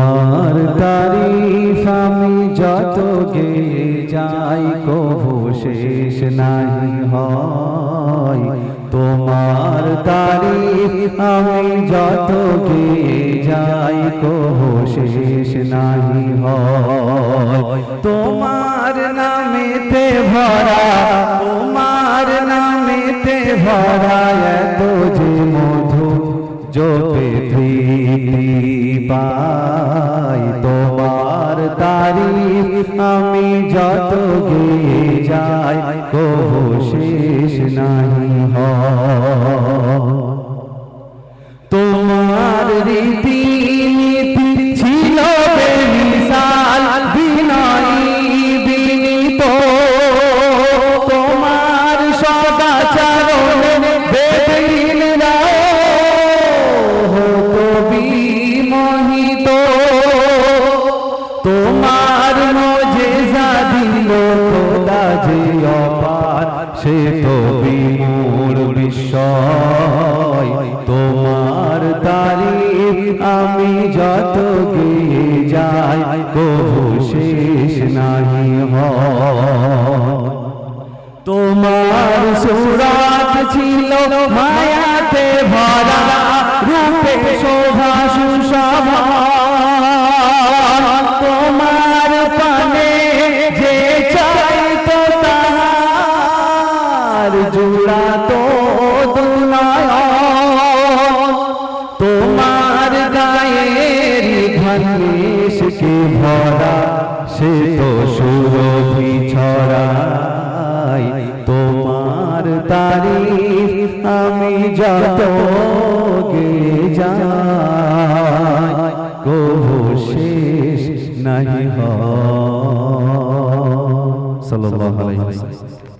তোমার তারিফ আমি যত গে যাই কবু শেষ নাই হয়। তোমার তারিফ আমি যত গে যাই কবু শেষ নাই হয়। তোমার নামেতে ভরা, তোমার নামেতে ভরা এত যে মধু জপে তৃপ্তি পাই তোমার তারিফ আমি যত গে যাই আমি যত গিয়ে যাই কবু শেষ নাহি তোমার সুরাত ছিল মায়াতে ভরা রূপে শোভা ঘনিষ্কে ভরা, সে তো সুরভি ছড়াই। তোমার তারিফ আমি যত গে যাই কবু শেষ নাই হয়। সাল্লাল্লাহু আলাইহি ওয়াসাল্লাম।